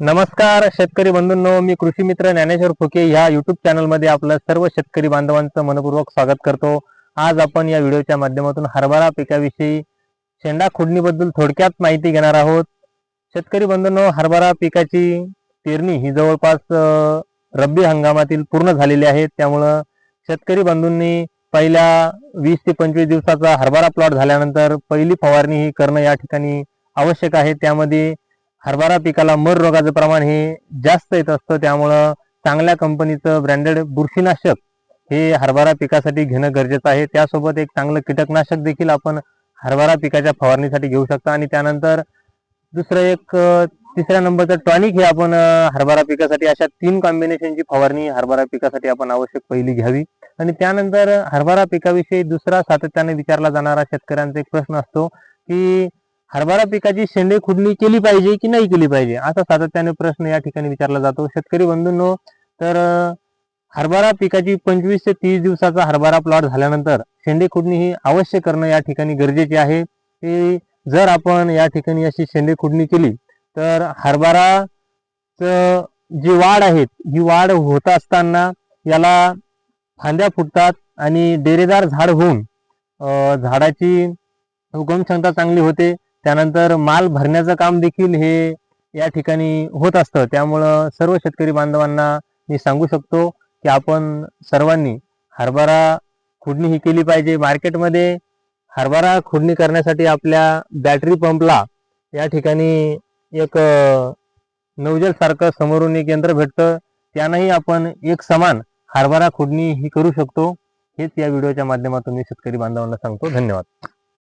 नमस्कार शेतकरी बंधूंनो. मी कृषी मित्र ज्ञानेश्वर फुके ह्या युट्यूब चॅनलमध्ये आपलं सर्व शेतकरी बांधवांचं मनपूर्वक स्वागत करतो. आज आपण या व्हिडिओच्या माध्यमातून हरभरा पिकाविषयी शेंडा खुडणीबद्दल थोडक्यात माहिती घेणार आहोत. शेतकरी बंधूंनो हरभरा पिकाची पेरणी ही जवळपास रब्बी हंगामातील पूर्ण झालेली आहे. त्यामुळं शेतकरी बंधूंनी पहिल्या वीस ते पंचवीस दिवसाचा हरभरा प्लॉट झाल्यानंतर पहिली फवारणी ही करणं या ठिकाणी आवश्यक आहे. त्यामध्ये हरभरा पिकाला मर रोगाचं प्रमाण हे जास्त येत असतं. त्यामुळं चांगल्या कंपनीचं ब्रँडेड बुरशीनाशक हे हरभरा पिकासाठी घेणं गरजेचं आहे. त्यासोबत एक चांगलं कीटकनाशक देखील आपण हरभरा पिकाच्या फवारणीसाठी घेऊ शकता. आणि त्यानंतर दुसरं एक तिसऱ्या नंबरचं टॉनिक हे आपण हरभरा पिकासाठी अशा तीन कॉम्बिनेशनची फवारणी हरभरा पिकासाठी आपण आवश्यक पहिली घ्यावी. आणि त्यानंतर हरभरा पिकाविषयी दुसरा सातत्याने विचारला जाणारा शेतकऱ्यांचा एक प्रश्न असतो की हरभरा पिकाची शेंडे खुडणी केली पाहिजे की नाही केली पाहिजे? असा सातत्याने प्रश्न या ठिकाणी विचारला जातो. शेतकरी बंधूंनो तर हरभरा पिकाची पंचवीस ते तीस दिवसाचा हरभरा प्लॉट झाल्यानंतर शेंडे खुडणी ही अवश्य करणं या ठिकाणी गरजेचे आहे. की जर आपण या ठिकाणी अशी शेंडे खुडणी केली तर हरभराचं जी वाढ आहे ही वाढ होत असताना याला फांद्या फुटतात आणि डेरेदार झाड होऊन झाडाची उगम क्षमता चांगली होते. त्यानंतर माल भरण्याचं काम देखील हे या ठिकाणी होत असतं. त्यामुळं सर्व शेतकरी बांधवांना मी सांगू शकतो की आपण सर्वांनी हरभरा खुडणी ही केली पाहिजे. मार्केटमध्ये हरभरा खुडणी करण्यासाठी आपल्या बॅटरी पंपला या ठिकाणी एक नवजल सारखं समोरून एक यंत्र भेटतं. त्यानंही आपण एक समान हरभरा खुडणी ही करू शकतो. हेच या व्हिडिओच्या माध्यमातून मी शेतकरी बांधवांना सांगतो. धन्यवाद.